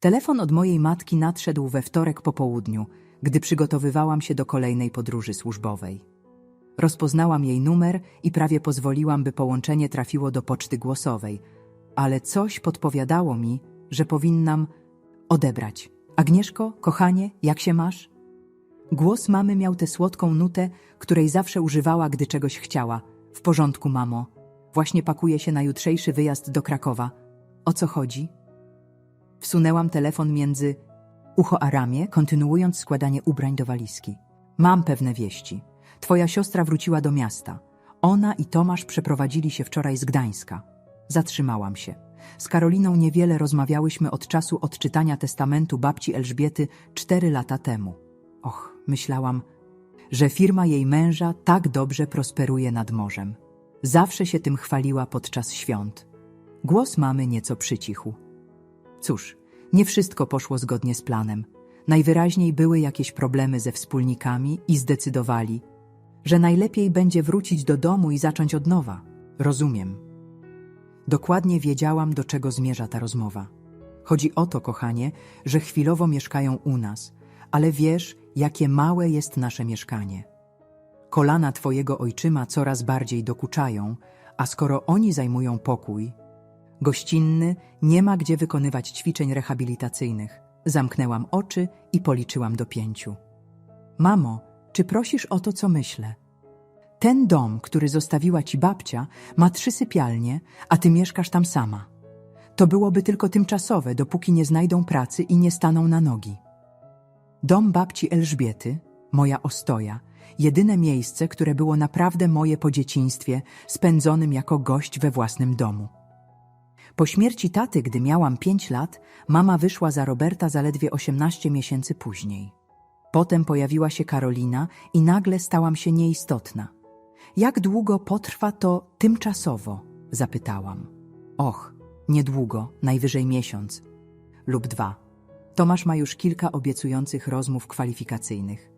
Telefon od mojej matki nadszedł we wtorek po południu, gdy przygotowywałam się do kolejnej podróży służbowej. Rozpoznałam jej numer i prawie pozwoliłam, by połączenie trafiło do poczty głosowej, ale coś podpowiadało mi, że powinnam odebrać. Agnieszko, kochanie, jak się masz? Głos mamy miał tę słodką nutę, której zawsze używała, gdy czegoś chciała. W porządku, mamo. Właśnie pakuję się na jutrzejszy wyjazd do Krakowa. O co chodzi? Wsunęłam telefon między ucho a ramię, kontynuując składanie ubrań do walizki. Mam pewne wieści. Twoja siostra wróciła do miasta. Ona i Tomasz przeprowadzili się wczoraj z Gdańska. Zatrzymałam się. Z Karoliną niewiele rozmawiałyśmy od czasu odczytania testamentu babci Elżbiety cztery lata temu. Och, myślałam, że firma jej męża tak dobrze prosperuje nad morzem. Zawsze się tym chwaliła podczas świąt. Głos mamy nieco przycichł. Cóż, nie wszystko poszło zgodnie z planem. Najwyraźniej były jakieś problemy ze wspólnikami i zdecydowali, że najlepiej będzie wrócić do domu i zacząć od nowa. Rozumiem. Dokładnie wiedziałam, do czego zmierza ta rozmowa. Chodzi o to, kochanie, że chwilowo mieszkają u nas, ale wiesz, jakie małe jest nasze mieszkanie. Kolana twojego ojczyma coraz bardziej dokuczają, a skoro oni zajmują pokój, gościnny, nie ma gdzie wykonywać ćwiczeń rehabilitacyjnych. Zamknęłam oczy i policzyłam do pięciu. Mamo, czy prosisz o to, co myślę? Ten dom, który zostawiła ci babcia, ma trzy sypialnie, a ty mieszkasz tam sama. To byłoby tylko tymczasowe, dopóki nie znajdą pracy i nie staną na nogi. Dom babci Elżbiety, moja ostoja, jedyne miejsce, które było naprawdę moje po dzieciństwie, spędzonym jako gość we własnym domu. Po śmierci taty, gdy miałam pięć lat, mama wyszła za Roberta zaledwie 18 miesięcy później. Potem pojawiła się Karolina i nagle stałam się nieistotna. Jak długo potrwa to tymczasowo? zapytałam. Och, niedługo, najwyżej miesiąc lub dwa. Tomasz ma już kilka obiecujących rozmów kwalifikacyjnych.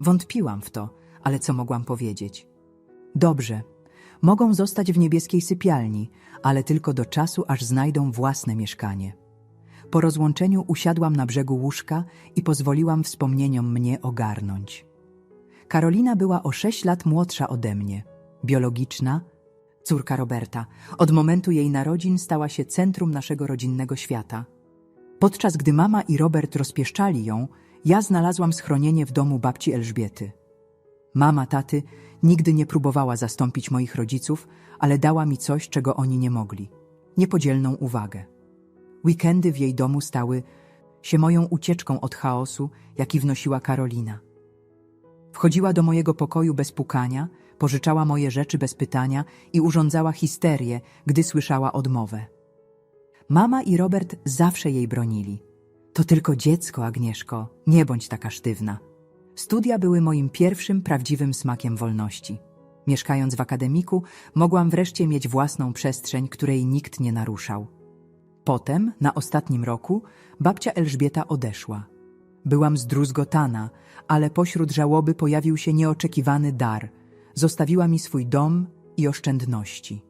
Wątpiłam w to, ale co mogłam powiedzieć? Dobrze, mogą zostać w niebieskiej sypialni, ale tylko do czasu, aż znajdą własne mieszkanie. Po rozłączeniu usiadłam na brzegu łóżka i pozwoliłam wspomnieniom mnie ogarnąć. Karolina była o sześć lat młodsza ode mnie, biologiczna, córka Roberta. Od momentu jej narodzin stała się centrum naszego rodzinnego świata. Podczas gdy mama i Robert rozpieszczali ją, ja znalazłam schronienie w domu babci Elżbiety. Mama taty nigdy nie próbowała zastąpić moich rodziców, ale dała mi coś, czego oni nie mogli niepodzielną uwagę. Weekendy w jej domu stały się moją ucieczką od chaosu, jaki wnosiła Karolina. Wchodziła do mojego pokoju bez pukania, pożyczała moje rzeczy bez pytania i urządzała histerię, gdy słyszała odmowę. Mama i Robert zawsze jej bronili. To tylko dziecko, Agnieszko, nie bądź taka sztywna. Studia były moim pierwszym prawdziwym smakiem wolności. Mieszkając w akademiku, mogłam wreszcie mieć własną przestrzeń, której nikt nie naruszał. Potem, na ostatnim roku, babcia Elżbieta odeszła. Byłam zdruzgotana, ale pośród żałoby pojawił się nieoczekiwany dar. Zostawiła mi swój dom i oszczędności.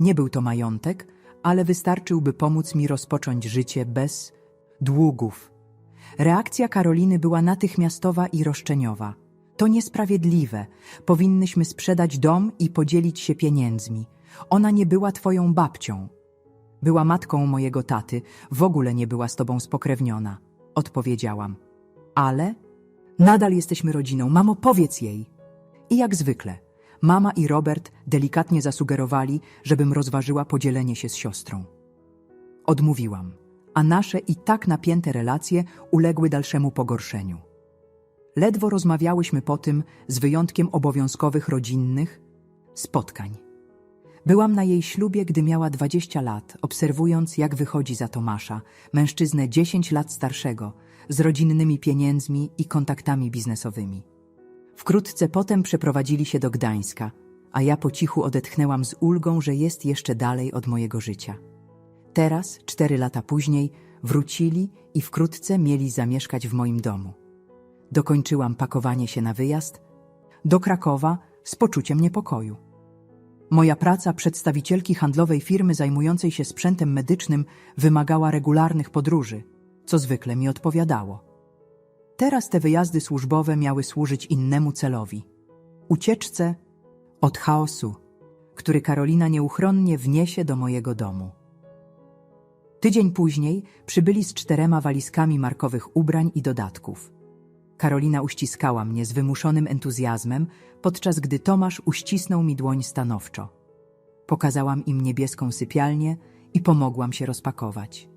Nie był to majątek, ale wystarczyłby pomóc mi rozpocząć życie bez długów. Reakcja Karoliny była natychmiastowa i roszczeniowa. To niesprawiedliwe. Powinnyśmy sprzedać dom i podzielić się pieniędzmi. Ona nie była twoją babcią. Była matką mojego taty, w ogóle nie była z tobą spokrewniona. Odpowiedziałam. Ale? Nadal jesteśmy rodziną. Mamo, powiedz jej. I jak zwykle, mama i Robert delikatnie zasugerowali, żebym rozważyła podzielenie się z siostrą. Odmówiłam, a nasze i tak napięte relacje uległy dalszemu pogorszeniu. Ledwo rozmawiałyśmy po tym, z wyjątkiem obowiązkowych rodzinnych spotkań. Byłam na jej ślubie, gdy miała 20 lat, obserwując, jak wychodzi za Tomasza, mężczyznę 10 lat starszego, z rodzinnymi pieniędzmi i kontaktami biznesowymi. Wkrótce potem przeprowadzili się do Gdańska, a ja po cichu odetchnęłam z ulgą, że jest jeszcze dalej od mojego życia. Teraz, cztery lata później, wrócili i wkrótce mieli zamieszkać w moim domu. Dokończyłam pakowanie się na wyjazd do Krakowa z poczuciem niepokoju. Moja praca przedstawicielki handlowej firmy zajmującej się sprzętem medycznym wymagała regularnych podróży. co zwykle mi odpowiadało. Teraz te wyjazdy służbowe miały służyć innemu celowi ucieczce od chaosu, który Karolina nieuchronnie wniesie do mojego domu. Tydzień później przybyli z czterema walizkami markowych ubrań i dodatków. Karolina uściskała mnie z wymuszonym entuzjazmem, podczas gdy Tomasz uścisnął mi dłoń stanowczo. Pokazałam im niebieską sypialnię i pomogłam się rozpakować.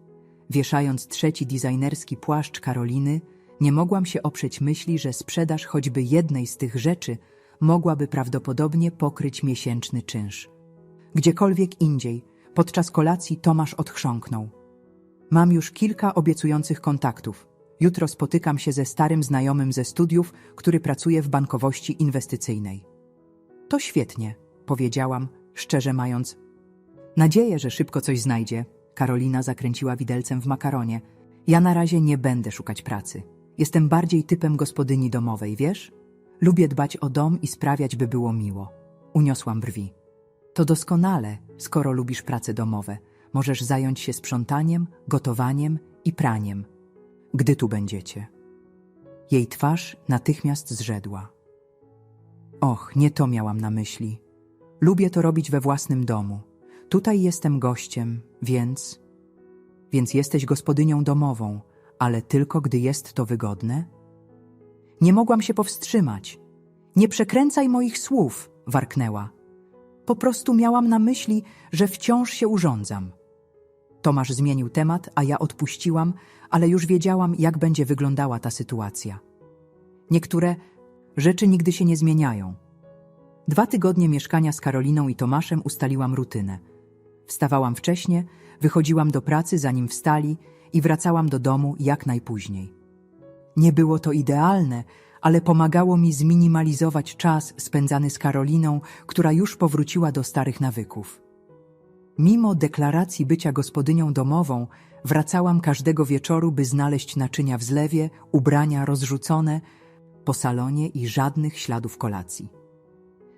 Wieszając trzeci designerski płaszcz Karoliny, nie mogłam się oprzeć myśli, że sprzedaż choćby jednej z tych rzeczy mogłaby prawdopodobnie pokryć miesięczny czynsz. Gdziekolwiek indziej, podczas kolacji Tomasz odchrząknął. Mam już kilka obiecujących kontaktów. Jutro spotykam się ze starym znajomym ze studiów, który pracuje w bankowości inwestycyjnej. To świetnie, powiedziałam, szczerze mając. Nadzieję, że szybko coś znajdzie. Karolina zakręciła widelcem w makaronie. Ja na razie nie będę szukać pracy. Jestem bardziej typem gospodyni domowej, wiesz? Lubię dbać o dom i sprawiać, by było miło. Uniosłam brwi. To doskonale, skoro lubisz prace domowe. Możesz zająć się sprzątaniem, gotowaniem i praniem. Gdy tu będziecie? Jej twarz natychmiast zrzedła. Och, nie to miałam na myśli. Lubię to robić we własnym domu. Tutaj jestem gościem, więc. Więc jesteś gospodynią domową, ale tylko gdy jest to wygodne? Nie mogłam się powstrzymać. Nie przekręcaj moich słów, warknęła. Po prostu miałam na myśli, że wciąż się urządzam. Tomasz zmienił temat, a ja odpuściłam, ale już wiedziałam, jak będzie wyglądała ta sytuacja. Niektóre rzeczy nigdy się nie zmieniają. Dwa tygodnie mieszkania z Karoliną i Tomaszem ustaliłam rutynę. Wstawałam wcześnie, wychodziłam do pracy zanim wstali i wracałam do domu jak najpóźniej. Nie było to idealne, ale pomagało mi zminimalizować czas spędzany z Karoliną, która już powróciła do starych nawyków. Mimo deklaracji bycia gospodynią domową, wracałam każdego wieczoru, by znaleźć naczynia w zlewie, ubrania rozrzucone po salonie i żadnych śladów kolacji.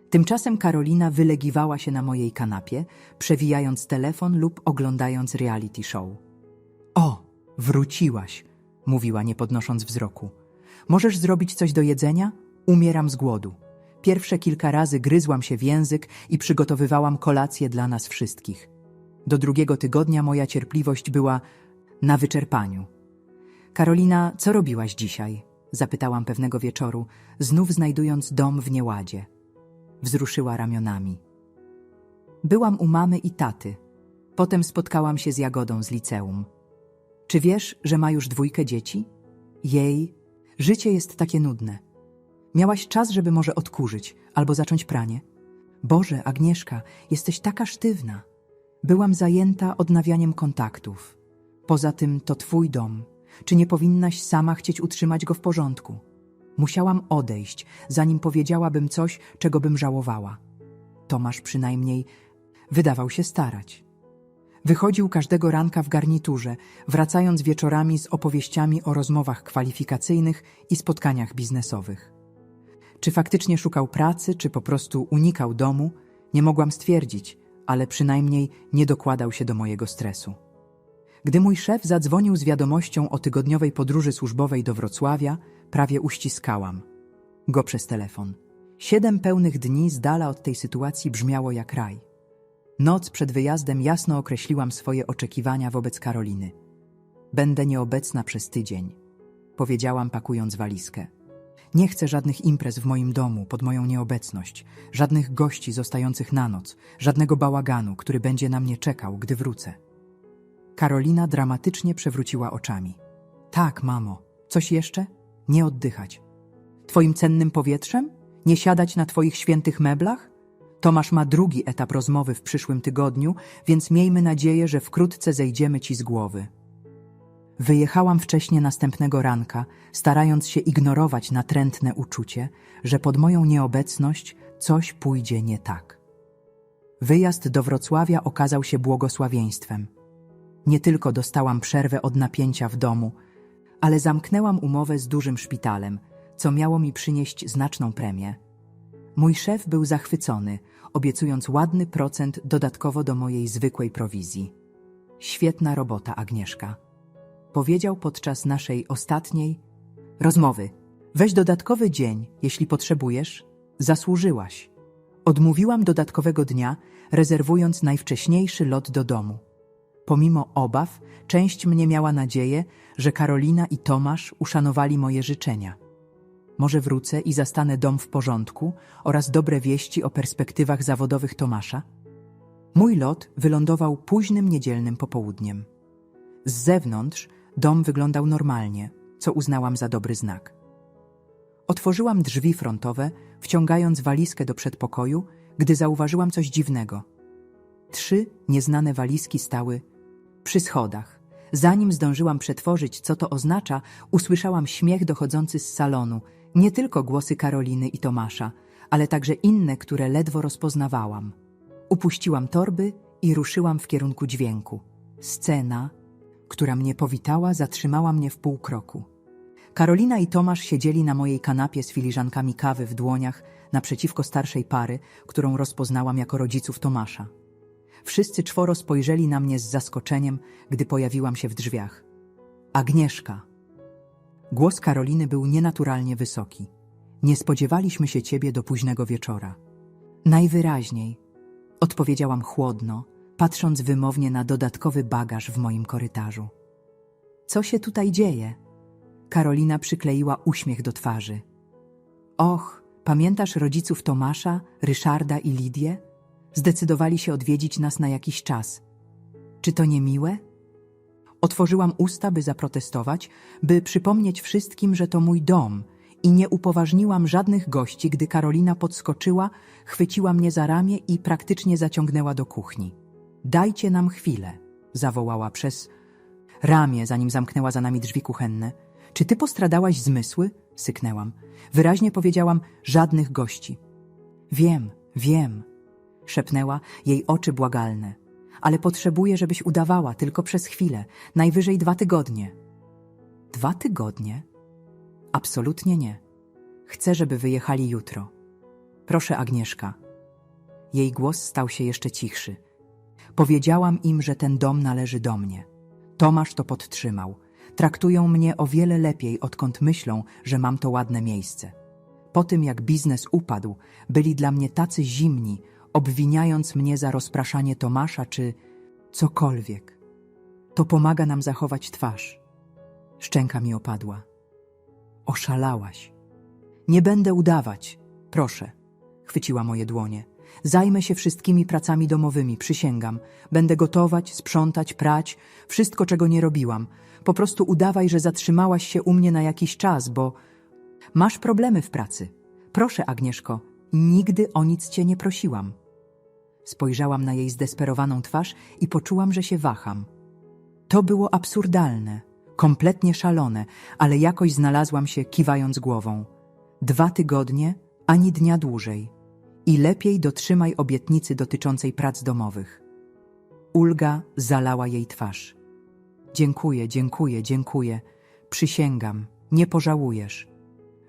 Tymczasem Karolina wylegiwała się na mojej kanapie, przewijając telefon lub oglądając reality show. O, wróciłaś, mówiła nie podnosząc wzroku. Możesz zrobić coś do jedzenia? Umieram z głodu. Pierwsze kilka razy gryzłam się w język i przygotowywałam kolację dla nas wszystkich. Do drugiego tygodnia moja cierpliwość była na wyczerpaniu. Karolina, co robiłaś dzisiaj? Zapytałam pewnego wieczoru, znów znajdując dom w nieładzie. Wzruszyła ramionami. Byłam u mamy i taty. Potem spotkałam się z Jagodą z liceum. Czy wiesz, że ma już dwójkę dzieci? Jej, życie jest takie nudne. Miałaś czas, żeby może odkurzyć albo zacząć pranie? Boże, Agnieszka, jesteś taka sztywna. Byłam zajęta odnawianiem kontaktów. Poza tym to twój dom. Czy nie powinnaś sama chcieć utrzymać go w porządku? Musiałam odejść, zanim powiedziałabym coś, czego bym żałowała. Tomasz przynajmniej wydawał się starać. Wychodził każdego ranka w garniturze, wracając wieczorami z opowieściami o rozmowach kwalifikacyjnych i spotkaniach biznesowych. Czy faktycznie szukał pracy, czy po prostu unikał domu, nie mogłam stwierdzić, ale przynajmniej nie dokładał się do mojego stresu. Gdy mój szef zadzwonił z wiadomością o tygodniowej podróży służbowej do Wrocławia, prawie uściskałam go przez telefon. Siedem pełnych dni z dala od tej sytuacji brzmiało jak raj. Noc przed wyjazdem jasno określiłam swoje oczekiwania wobec Karoliny. Będę nieobecna przez tydzień, powiedziałam pakując walizkę. Nie chcę żadnych imprez w moim domu pod moją nieobecność, żadnych gości zostających na noc, żadnego bałaganu, który będzie na mnie czekał, gdy wrócę. Karolina dramatycznie przewróciła oczami. Tak, mamo. Coś jeszcze? Nie oddychać. Twoim cennym powietrzem? Nie siadać na twoich świętych meblach? Tomasz ma drugi etap rozmowy w przyszłym tygodniu, więc miejmy nadzieję, że wkrótce zejdziemy ci z głowy. Wyjechałam wcześnie następnego ranka, starając się ignorować natrętne uczucie, że pod moją nieobecność coś pójdzie nie tak. Wyjazd do Wrocławia okazał się błogosławieństwem. Nie tylko dostałam przerwę od napięcia w domu, ale zamknęłam umowę z dużym szpitalem, co miało mi przynieść znaczną premię. Mój szef był zachwycony, obiecując ładny procent dodatkowo do mojej zwykłej prowizji. Świetna robota, Agnieszka powiedział podczas naszej ostatniej rozmowy. Weź dodatkowy dzień, jeśli potrzebujesz. Zasłużyłaś. Odmówiłam dodatkowego dnia, rezerwując najwcześniejszy lot do domu. Pomimo obaw, część mnie miała nadzieję, że Karolina i Tomasz uszanowali moje życzenia. Może wrócę i zastanę dom w porządku oraz dobre wieści o perspektywach zawodowych Tomasza? Mój lot wylądował późnym niedzielnym popołudniem. Z zewnątrz dom wyglądał normalnie, co uznałam za dobry znak. Otworzyłam drzwi frontowe, wciągając walizkę do przedpokoju, gdy zauważyłam coś dziwnego. Trzy nieznane walizki stały przy schodach. Zanim zdążyłam przetworzyć, co to oznacza, usłyszałam śmiech dochodzący z salonu, nie tylko głosy Karoliny i Tomasza, ale także inne, które ledwo rozpoznawałam. Upuściłam torby i ruszyłam w kierunku dźwięku. Scena, która mnie powitała, zatrzymała mnie w pół kroku. Karolina i Tomasz siedzieli na mojej kanapie z filiżankami kawy w dłoniach naprzeciwko starszej pary, którą rozpoznałam jako rodziców Tomasza. Wszyscy czworo spojrzeli na mnie z zaskoczeniem, gdy pojawiłam się w drzwiach. Agnieszka. Głos Karoliny był nienaturalnie wysoki. Nie spodziewaliśmy się ciebie do późnego wieczora. Najwyraźniej, odpowiedziałam chłodno, patrząc wymownie na dodatkowy bagaż w moim korytarzu. Co się tutaj dzieje? Karolina przykleiła uśmiech do twarzy. Och, pamiętasz rodziców Tomasza, Ryszarda i Lidię? Zdecydowali się odwiedzić nas na jakiś czas. Czy to nie miłe? Otworzyłam usta, by zaprotestować, by przypomnieć wszystkim, że to mój dom i nie upoważniłam żadnych gości, gdy Karolina podskoczyła, chwyciła mnie za ramię i praktycznie zaciągnęła do kuchni. Dajcie nam chwilę, zawołała przez ramię, zanim zamknęła za nami drzwi kuchenne. Czy ty postradałaś zmysły? Syknęłam. Wyraźnie powiedziałam, żadnych gości. Wiem, wiem, szepnęła, jej oczy błagalne. Ale potrzebuję, żebyś udawała tylko przez chwilę, najwyżej dwa tygodnie. Dwa tygodnie? Absolutnie nie. Chcę, żeby wyjechali jutro. Proszę, Agnieszka. Jej głos stał się jeszcze cichszy. Powiedziałam im, że ten dom należy do mnie. Tomasz to podtrzymał. Traktują mnie o wiele lepiej, odkąd myślą, że mam to ładne miejsce. Po tym, jak biznes upadł, byli dla mnie tacy zimni, obwiniając mnie za rozpraszanie Tomasza czy cokolwiek. To pomaga nam zachować twarz. Szczęka mi opadła. Oszalałaś. Nie będę udawać. Proszę. Chwyciła moje dłonie. Zajmę się wszystkimi pracami domowymi, przysięgam. Będę gotować, sprzątać, prać, wszystko, czego nie robiłam. Po prostu udawaj, że zatrzymałaś się u mnie na jakiś czas, bo masz problemy w pracy. Proszę, Agnieszko, nigdy o nic cię nie prosiłam. Spojrzałam na jej zdesperowaną twarz i poczułam, że się waham. To było absurdalne, kompletnie szalone, ale jakoś znalazłam się kiwając głową. Dwa tygodnie, ani dnia dłużej. I lepiej dotrzymaj obietnicy dotyczącej prac domowych. Ulga zalała jej twarz. Dziękuję, dziękuję, dziękuję. Przysięgam, nie pożałujesz.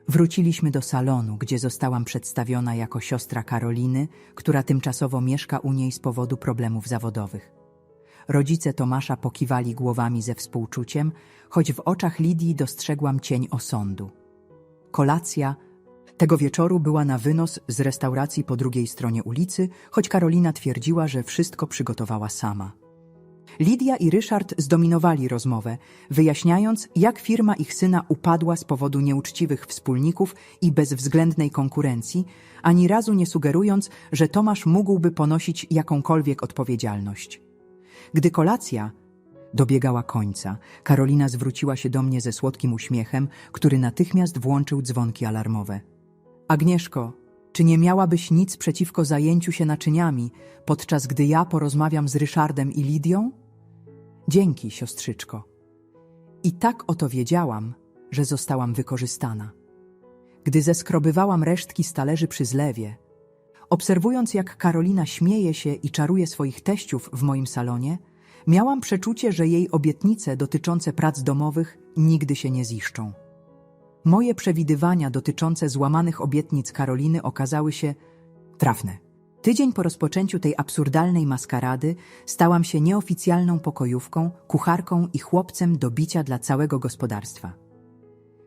Wróciliśmy do salonu, gdzie zostałam przedstawiona jako siostra Karoliny, która tymczasowo mieszka u niej z powodu problemów zawodowych. Rodzice Tomasza pokiwali głowami ze współczuciem, choć w oczach Lidii dostrzegłam cień osądu. Kolacja tego wieczoru była na wynos z restauracji po drugiej stronie ulicy, choć Karolina twierdziła, że wszystko przygotowała sama. Lidia i Ryszard zdominowali rozmowę, wyjaśniając, jak firma ich syna upadła z powodu nieuczciwych wspólników i bezwzględnej konkurencji, ani razu nie sugerując, że Tomasz mógłby ponosić jakąkolwiek odpowiedzialność. Gdy kolacja dobiegała końca, Karolina zwróciła się do mnie ze słodkim uśmiechem, który natychmiast włączył dzwonki alarmowe. Agnieszko, czy nie miałabyś nic przeciwko zajęciu się naczyniami, podczas gdy ja porozmawiam z Ryszardem i Lidią? Dzięki, siostrzyczko. I tak oto wiedziałam, że zostałam wykorzystana. Gdy zeskrobywałam resztki z talerzy przy zlewie, obserwując jak Karolina śmieje się i czaruje swoich teściów w moim salonie, miałam przeczucie, że jej obietnice dotyczące prac domowych nigdy się nie ziszczą. Moje przewidywania dotyczące złamanych obietnic Karoliny okazały się trafne. Tydzień po rozpoczęciu tej absurdalnej maskarady stałam się nieoficjalną pokojówką, kucharką i chłopcem do bicia dla całego gospodarstwa.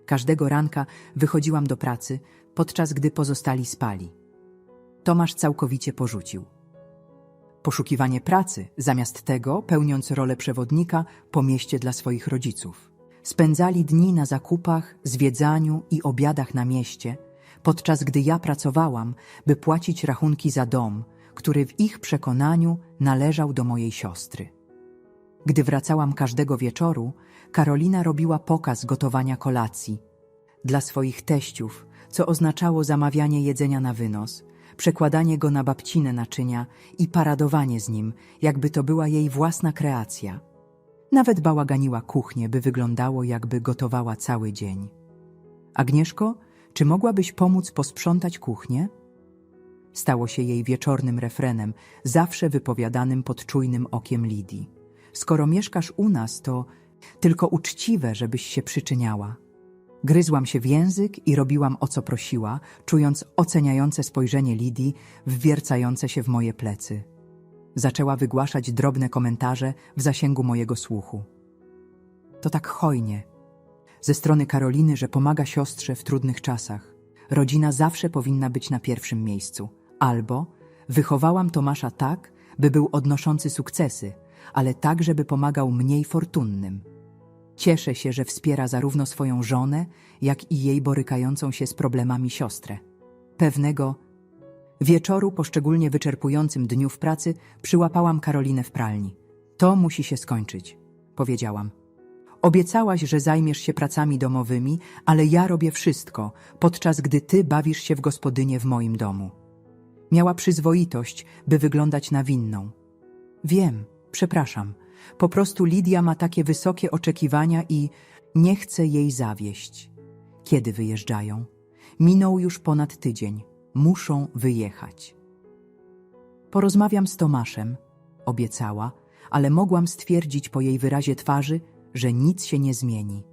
Każdego ranka wychodziłam do pracy, podczas gdy pozostali spali. Tomasz całkowicie porzucił. Poszukiwanie pracy, zamiast tego pełniąc rolę przewodnika po mieście dla swoich rodziców. Spędzali dni na zakupach, zwiedzaniu i obiadach na mieście, podczas gdy ja pracowałam, by płacić rachunki za dom, który w ich przekonaniu należał do mojej siostry. Gdy wracałam każdego wieczoru, Karolina robiła pokaz gotowania kolacji dla swoich teściów, co oznaczało zamawianie jedzenia na wynos, przekładanie go na babcine naczynia i paradowanie z nim, jakby to była jej własna kreacja. Nawet bałaganiła kuchnię, by wyglądało, jakby gotowała cały dzień. Agnieszko, czy mogłabyś pomóc posprzątać kuchnię? Stało się jej wieczornym refrenem, zawsze wypowiadanym pod czujnym okiem Lidii. Skoro mieszkasz u nas, to tylko uczciwe, żebyś się przyczyniała. Gryzłam się w język i robiłam o co prosiła, czując oceniające spojrzenie Lidii wwiercające się w moje plecy. Zaczęła wygłaszać drobne komentarze w zasięgu mojego słuchu. To tak hojnie. Ze strony Karoliny, że pomaga siostrze w trudnych czasach. Rodzina zawsze powinna być na pierwszym miejscu. Albo wychowałam Tomasza tak, by był odnoszący sukcesy, ale tak, żeby pomagał mniej fortunnym. Cieszę się, że wspiera zarówno swoją żonę, jak i jej borykającą się z problemami siostrę. Pewnego wieczoru po szczególnie wyczerpującym dniu w pracy przyłapałam Karolinę w pralni. To musi się skończyć, powiedziałam. Obiecałaś, że zajmiesz się pracami domowymi, ale ja robię wszystko, podczas gdy ty bawisz się w gospodynię w moim domu. Miała przyzwoitość, by wyglądać na winną. Wiem, przepraszam. Po prostu Lidia ma takie wysokie oczekiwania i nie chcę jej zawieść. Kiedy wyjeżdżają? Minął już ponad tydzień. Muszą wyjechać. Porozmawiam z Tomaszem, obiecała, ale mogłam stwierdzić po jej wyrazie twarzy, że nic się nie zmieni.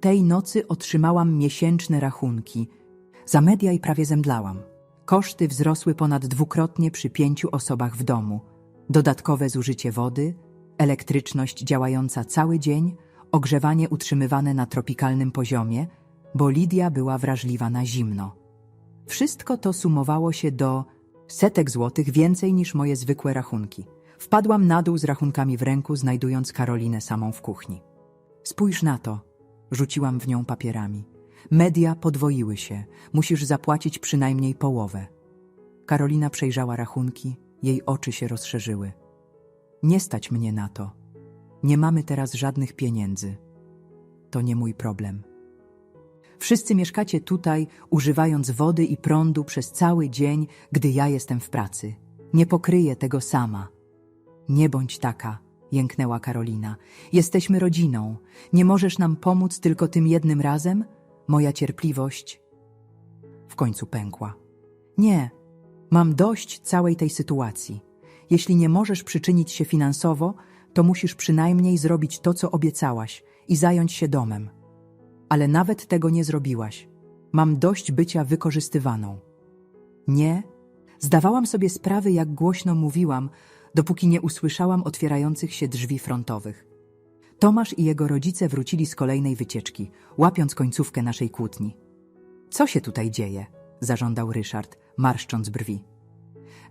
Tej nocy otrzymałam miesięczne rachunki. Za media i prawie zemdlałam. Koszty wzrosły ponad dwukrotnie przy pięciu osobach w domu. Dodatkowe zużycie wody, elektryczność działająca cały dzień, ogrzewanie utrzymywane na tropikalnym poziomie, bo Lidia była wrażliwa na zimno. Wszystko to sumowało się do setek złotych więcej niż moje zwykłe rachunki. Wpadłam na dół z rachunkami w ręku, znajdując Karolinę samą w kuchni. Spójrz na to, rzuciłam w nią papierami. Media podwoiły się, musisz zapłacić przynajmniej połowę. Karolina przejrzała rachunki, jej oczy się rozszerzyły. Nie stać mnie na to. Nie mamy teraz żadnych pieniędzy. To nie mój problem. Wszyscy mieszkacie tutaj, używając wody i prądu przez cały dzień, gdy ja jestem w pracy. Nie pokryję tego sama. Nie bądź taka, jęknęła Karolina. Jesteśmy rodziną. Nie możesz nam pomóc tylko tym jednym razem? Moja cierpliwość w końcu pękła. Nie, mam dość całej tej sytuacji. Jeśli nie możesz przyczynić się finansowo, to musisz przynajmniej zrobić to, co obiecałaś i zająć się domem. Ale nawet tego nie zrobiłaś. Mam dość bycia wykorzystywaną. Nie, zdawałam sobie sprawy, jak głośno mówiłam, dopóki nie usłyszałam otwierających się drzwi frontowych. Tomasz i jego rodzice wrócili z kolejnej wycieczki, łapiąc końcówkę naszej kłótni. Co się tutaj dzieje? zażądał Ryszard, marszcząc brwi.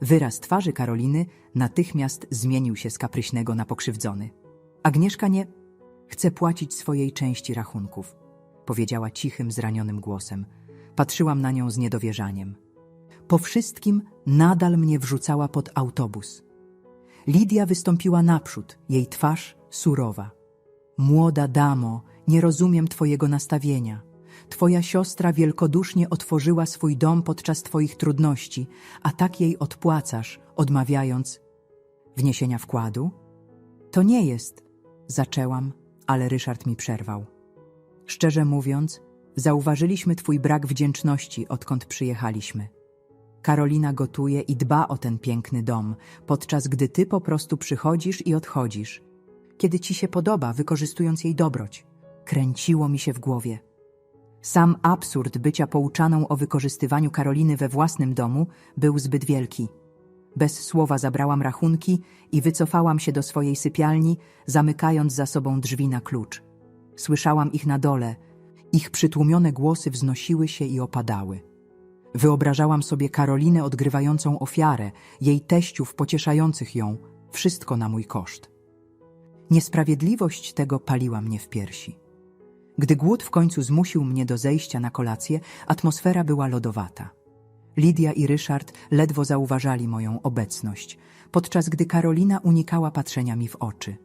Wyraz twarzy Karoliny natychmiast zmienił się z kapryśnego na pokrzywdzony. Agnieszka nie chce płacić swojej części rachunków, powiedziała cichym, zranionym głosem. Patrzyłam na nią z niedowierzaniem. Po wszystkim nadal mnie wrzucała pod autobus. Lidia wystąpiła naprzód, jej twarz surowa. Młoda damo, nie rozumiem twojego nastawienia. Twoja siostra wielkodusznie otworzyła swój dom podczas Twoich trudności, a tak jej odpłacasz, odmawiając wniesienia wkładu? To nie jest, zaczęłam, ale Ryszard mi przerwał. Szczerze mówiąc, zauważyliśmy Twój brak wdzięczności, odkąd przyjechaliśmy. Karolina gotuje i dba o ten piękny dom, podczas gdy Ty po prostu przychodzisz i odchodzisz, kiedy Ci się podoba, wykorzystując jej dobroć. Kręciło mi się w głowie. Sam absurd bycia pouczaną o wykorzystywaniu Karoliny we własnym domu był zbyt wielki. Bez słowa zabrałam rachunki i wycofałam się do swojej sypialni, zamykając za sobą drzwi na klucz. Słyszałam ich na dole, ich przytłumione głosy wznosiły się i opadały. Wyobrażałam sobie Karolinę odgrywającą ofiarę, jej teściów pocieszających ją, wszystko na mój koszt. Niesprawiedliwość tego paliła mnie w piersi. Gdy głód w końcu zmusił mnie do zejścia na kolację, atmosfera była lodowata. Lidia i Ryszard ledwo zauważali moją obecność, podczas gdy Karolina unikała patrzenia mi w oczy.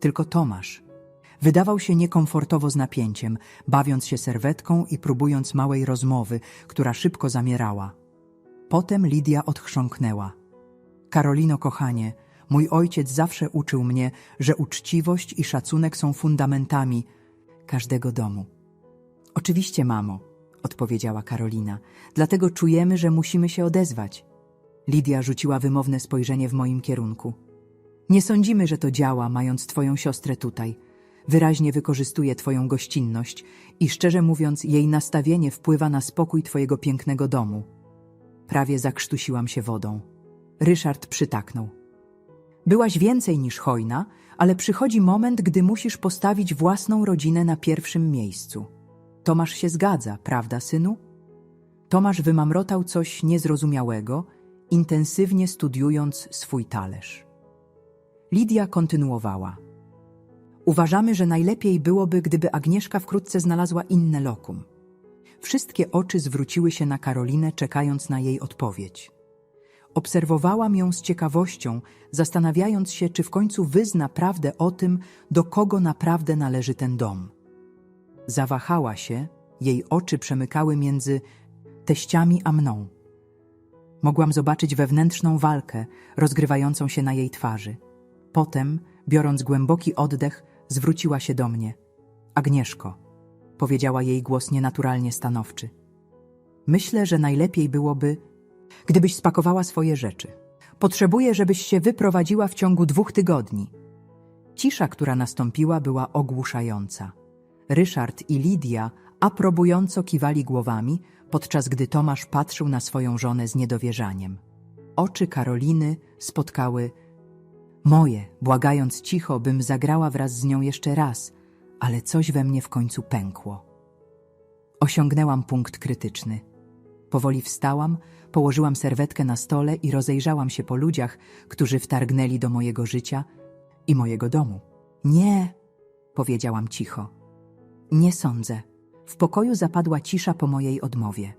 Tylko Tomasz wydawał się niekomfortowo z napięciem, bawiąc się serwetką i próbując małej rozmowy, która szybko zamierała. Potem Lidia odchrząknęła. Karolino, kochanie, mój ojciec zawsze uczył mnie, że uczciwość i szacunek są fundamentami każdego domu. Oczywiście, mamo, odpowiedziała Karolina, dlatego czujemy, że musimy się odezwać. Lidia rzuciła wymowne spojrzenie w moim kierunku. Nie sądzimy, że to działa, mając twoją siostrę tutaj. Wyraźnie wykorzystuje twoją gościnność i szczerze mówiąc, jej nastawienie wpływa na spokój twojego pięknego domu. Prawie zakrztusiłam się wodą. Ryszard przytaknął. Byłaś więcej niż hojna, ale przychodzi moment, gdy musisz postawić własną rodzinę na pierwszym miejscu. Tomasz się zgadza, prawda, synu? Tomasz wymamrotał coś niezrozumiałego, intensywnie studiując swój talerz. Lidia kontynuowała. Uważamy, że najlepiej byłoby, gdyby Agnieszka wkrótce znalazła inne lokum. Wszystkie oczy zwróciły się na Karolinę, czekając na jej odpowiedź. Obserwowałam ją z ciekawością, zastanawiając się, czy w końcu wyzna prawdę o tym, do kogo naprawdę należy ten dom. Zawahała się, jej oczy przemykały między teściami a mną. Mogłam zobaczyć wewnętrzną walkę rozgrywającą się na jej twarzy. Potem, biorąc głęboki oddech, zwróciła się do mnie. Agnieszko, powiedziała jej głos nienaturalnie stanowczy. Myślę, że najlepiej byłoby, gdybyś spakowała swoje rzeczy. Potrzebuję, żebyś się wyprowadziła w ciągu dwóch tygodni. Cisza, która nastąpiła, była ogłuszająca. Ryszard i Lidia aprobująco kiwali głowami, podczas gdy Tomasz patrzył na swoją żonę z niedowierzaniem. Oczy Karoliny spotkały moje, błagając cicho, bym zagrała wraz z nią jeszcze raz, ale coś we mnie w końcu pękło. Osiągnęłam punkt krytyczny. Powoli wstałam, położyłam serwetkę na stole i rozejrzałam się po ludziach, którzy wtargnęli do mojego życia i mojego domu. Nie, powiedziałam cicho. Nie sądzę. W pokoju zapadła cisza po mojej odmowie.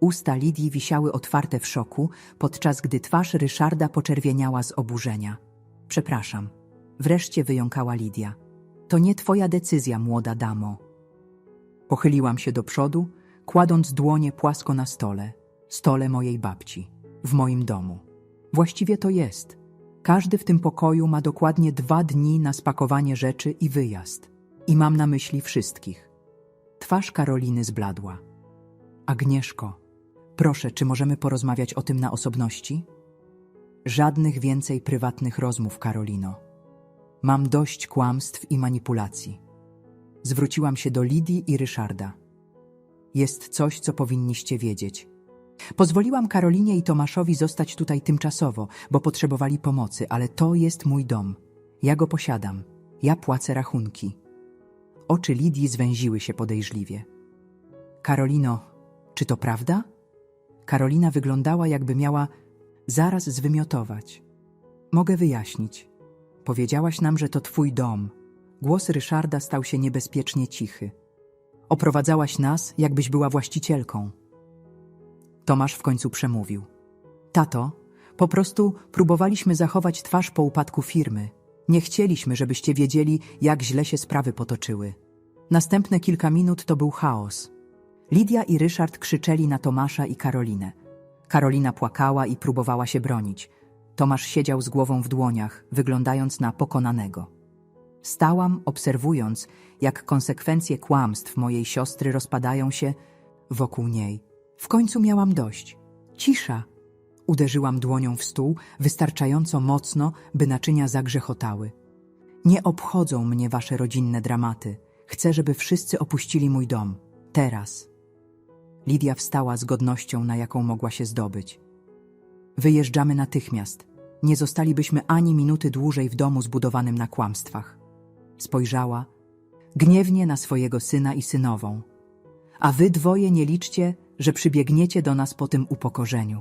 Usta Lidii wisiały otwarte w szoku, podczas gdy twarz Ryszarda poczerwieniała z oburzenia. Przepraszam. Wreszcie wyjąkała Lidia. To nie twoja decyzja, młoda damo. Pochyliłam się do przodu, kładąc dłonie płasko na stole, stole mojej babci, w moim domu. Właściwie to jest. Każdy w tym pokoju ma dokładnie dwa dni na spakowanie rzeczy i wyjazd. I mam na myśli wszystkich. Twarz Karoliny zbladła. Agnieszko, proszę, czy możemy porozmawiać o tym na osobności? Żadnych więcej prywatnych rozmów, Karolino. Mam dość kłamstw i manipulacji. Zwróciłam się do Lidii i Ryszarda. Jest coś, co powinniście wiedzieć. Pozwoliłam Karolinie i Tomaszowi zostać tutaj tymczasowo, bo potrzebowali pomocy, ale to jest mój dom. Ja go posiadam. Ja płacę rachunki. Oczy Lidii zwęziły się podejrzliwie. Karolino, czy to prawda? Karolina wyglądała, jakby miała zaraz zwymiotować. Mogę wyjaśnić. Powiedziałaś nam, że to twój dom. Głos Ryszarda stał się niebezpiecznie cichy. Oprowadzałaś nas, jakbyś była właścicielką. Tomasz w końcu przemówił. Tato, po prostu próbowaliśmy zachować twarz po upadku firmy. Nie chcieliśmy, żebyście wiedzieli, jak źle się sprawy potoczyły. Następne kilka minut to był chaos. Lidia i Ryszard krzyczeli na Tomasza i Karolinę. Karolina płakała i próbowała się bronić. Tomasz siedział z głową w dłoniach, wyglądając na pokonanego. Stałam, obserwując, jak konsekwencje kłamstw mojej siostry rozpadają się wokół niej. W końcu miałam dość. Cisza! Uderzyłam dłonią w stół, wystarczająco mocno, by naczynia zagrzechotały. Nie obchodzą mnie wasze rodzinne dramaty. Chcę, żeby wszyscy opuścili mój dom. Teraz. Lidia wstała z godnością, na jaką mogła się zdobyć. Wyjeżdżamy natychmiast. Nie zostalibyśmy ani minuty dłużej w domu zbudowanym na kłamstwach. Spojrzała gniewnie na swojego syna i synową. A wy dwoje nie liczcie, że przybiegniecie do nas po tym upokorzeniu.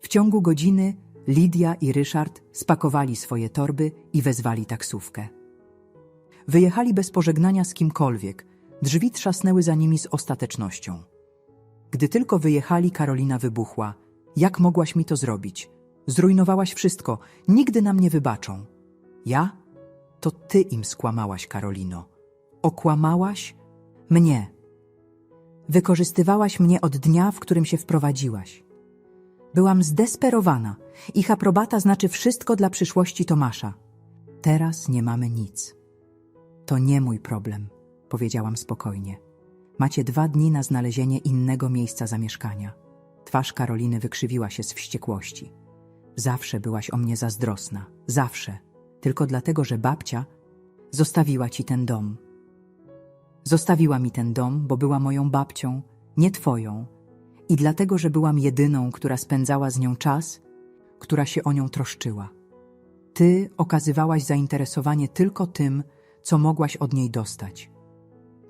W ciągu godziny Lidia i Ryszard spakowali swoje torby i wezwali taksówkę. Wyjechali bez pożegnania z kimkolwiek, drzwi trzasnęły za nimi z ostatecznością. Gdy tylko wyjechali, Karolina wybuchła. Jak mogłaś mi to zrobić? Zrujnowałaś wszystko, nigdy nam nie wybaczą. Ja? To ty im skłamałaś, Karolino. Okłamałaś mnie. Wykorzystywałaś mnie od dnia, w którym się wprowadziłaś. Byłam zdesperowana. Ich aprobata znaczy wszystko dla przyszłości Tomasza. Teraz nie mamy nic. To nie mój problem, powiedziałam spokojnie. Macie dwa dni na znalezienie innego miejsca zamieszkania. Twarz Karoliny wykrzywiła się z wściekłości. Zawsze byłaś o mnie zazdrosna. Zawsze. Tylko dlatego, że babcia zostawiła ci ten dom. Zostawiła mi ten dom, bo była moją babcią, nie twoją. I dlatego, że byłam jedyną, która spędzała z nią czas, która się o nią troszczyła. Ty okazywałaś zainteresowanie tylko tym, co mogłaś od niej dostać.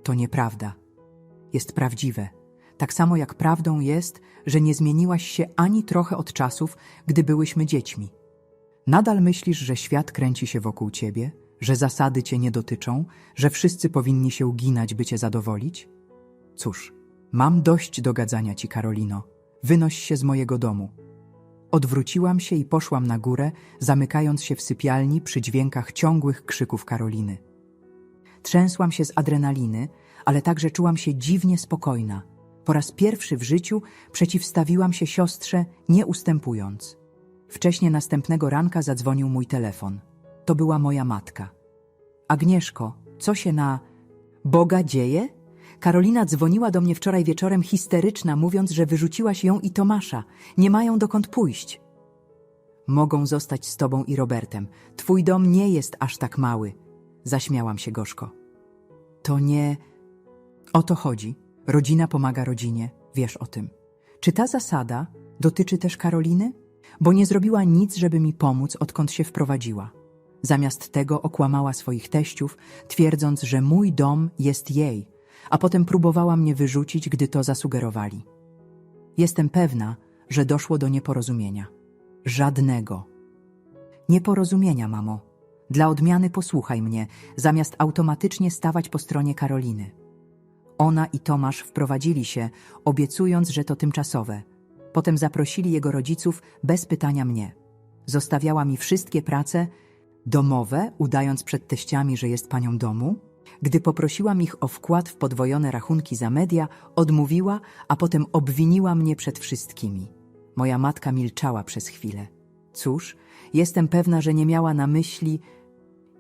To nieprawda. Jest prawdziwe. Tak samo jak prawdą jest, że nie zmieniłaś się ani trochę od czasów, gdy byłyśmy dziećmi. Nadal myślisz, że świat kręci się wokół ciebie, że zasady cię nie dotyczą, że wszyscy powinni się uginać, by cię zadowolić? Cóż, mam dość dogadzania ci, Karolino. Wynoś się z mojego domu. Odwróciłam się i poszłam na górę, zamykając się w sypialni przy dźwiękach ciągłych krzyków Karoliny. Trzęsłam się z adrenaliny, ale także czułam się dziwnie spokojna. Po raz pierwszy w życiu przeciwstawiłam się siostrze, nie ustępując. Wcześnie następnego ranka zadzwonił mój telefon. To była moja matka. Agnieszko, co się na Boga dzieje? Karolina dzwoniła do mnie wczoraj wieczorem histeryczna, mówiąc, że wyrzuciłaś ją i Tomasza. Nie mają dokąd pójść. Mogą zostać z tobą i Robertem. Twój dom nie jest aż tak mały. Zaśmiałam się gorzko. To nie... O to chodzi. Rodzina pomaga rodzinie. Wiesz o tym. Czy ta zasada dotyczy też Karoliny? Bo nie zrobiła nic, żeby mi pomóc, odkąd się wprowadziła. Zamiast tego okłamała swoich teściów, twierdząc, że mój dom jest jej, a potem próbowała mnie wyrzucić, gdy to zasugerowali. Jestem pewna, że doszło do nieporozumienia. Żadnego. Nieporozumienia, mamo. Dla odmiany posłuchaj mnie, zamiast automatycznie stawać po stronie Karoliny. Ona i Tomasz wprowadzili się, obiecując, że to tymczasowe. Potem zaprosili jego rodziców bez pytania mnie. Zostawiała mi wszystkie prace domowe, udając przed teściami, że jest panią domu. Gdy poprosiłam ich o wkład w podwojone rachunki za media, odmówiła, a potem obwiniła mnie przed wszystkimi. Moja matka milczała przez chwilę. Cóż, jestem pewna, że nie miała na myśli,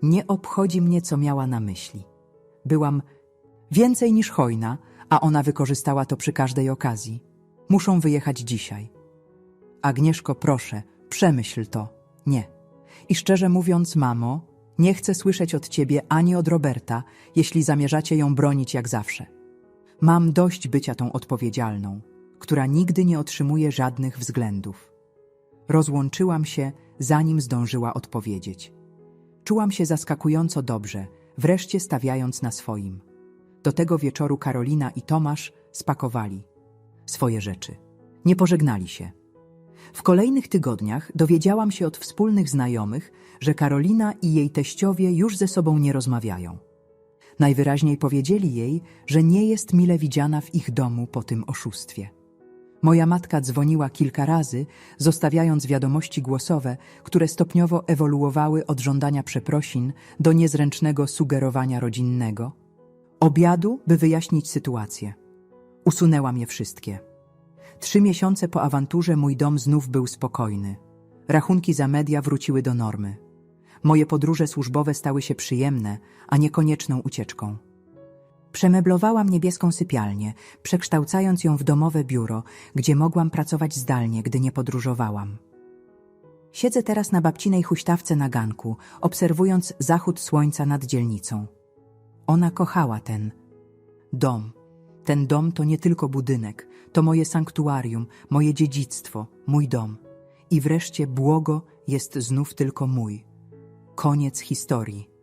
nie obchodzi mnie, co miała na myśli. Byłam więcej niż hojna, a ona wykorzystała to przy każdej okazji. Muszą wyjechać dzisiaj. Agnieszko, proszę, przemyśl to. Nie. I szczerze mówiąc, mamo, nie chcę słyszeć od ciebie ani od Roberta, jeśli zamierzacie ją bronić jak zawsze. Mam dość bycia tą odpowiedzialną, która nigdy nie otrzymuje żadnych względów. Rozłączyłam się, zanim zdążyła odpowiedzieć. Czułam się zaskakująco dobrze, wreszcie stawiając na swoim. Do tego wieczoru Karolina i Tomasz spakowali swoje rzeczy. Nie pożegnali się. W kolejnych tygodniach dowiedziałam się od wspólnych znajomych, że Karolina i jej teściowie już ze sobą nie rozmawiają. Najwyraźniej powiedzieli jej, że nie jest mile widziana w ich domu po tym oszustwie. Moja matka dzwoniła kilka razy, zostawiając wiadomości głosowe, które stopniowo ewoluowały od żądania przeprosin do niezręcznego sugerowania rodzinnego. Obiadu, by wyjaśnić sytuację. Usunęłam je wszystkie. Trzy miesiące po awanturze mój dom znów był spokojny. Rachunki za media wróciły do normy. Moje podróże służbowe stały się przyjemne, a niekonieczną ucieczką. Przemeblowałam niebieską sypialnię, przekształcając ją w domowe biuro, gdzie mogłam pracować zdalnie, gdy nie podróżowałam. Siedzę teraz na babcinej huśtawce na ganku, obserwując zachód słońca nad dzielnicą. Ona kochała ten dom. Ten dom to nie tylko budynek, to moje sanktuarium, moje dziedzictwo, mój dom. I wreszcie błogo jest znów tylko mój. Koniec historii.